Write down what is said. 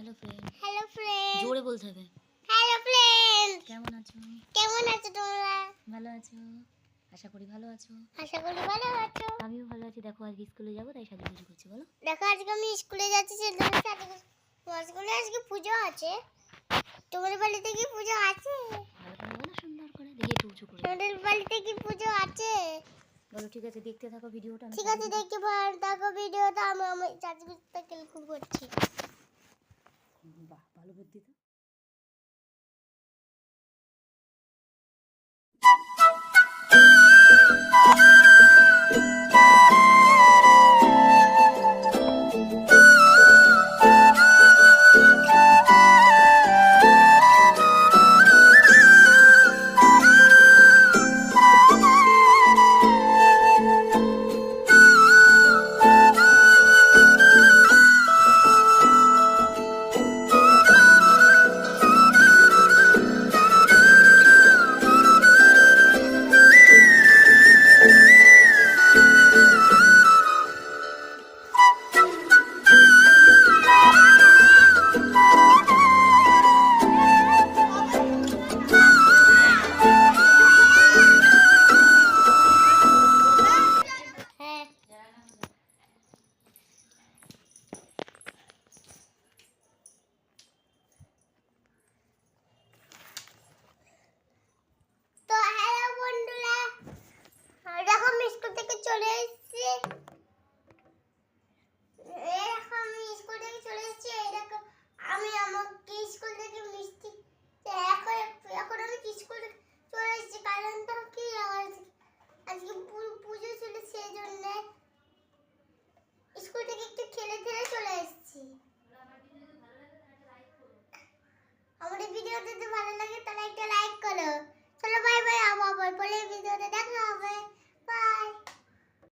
Hello friend hello friend জোরে বলতে হবে। হ্যালো ফ্রেন্ড কেমন আছো? কেমন আছো তোমরা? ভালো আছো? আশা করি ভালো আছো। আশা করি ভালো আছো। আমিও ভালো আছি। দেখো আজকে স্কুলে যাব তাই সাজুগুজু করছি বলো। দেখো আজকে আমি স্কুলে যাচ্ছি সেজন্য সাথে তোমার স্কুলে আজকে পুজো আছে। তোমাদের বাড়িতে কি পুজো আছে? ভালো করে বলো সুন্দর করে। দেখি একটু উঁচু করে। তোমাদের বাড়িতে কি পুজো আছে? বলো ঠিক আছে দেখতে থাকো ভিডিওটা ঠিক আছে দেখতে দেখো ভিডিওটা আমি আমার চাচুগুলোটা কীরকম করছি? সাজুগুজু- বাহ ভালো বুদ্ধি তো। ভিডিও যদি ভালো লাগে তাহলে একটা লাইক করো। চলো বাই বাই আবার।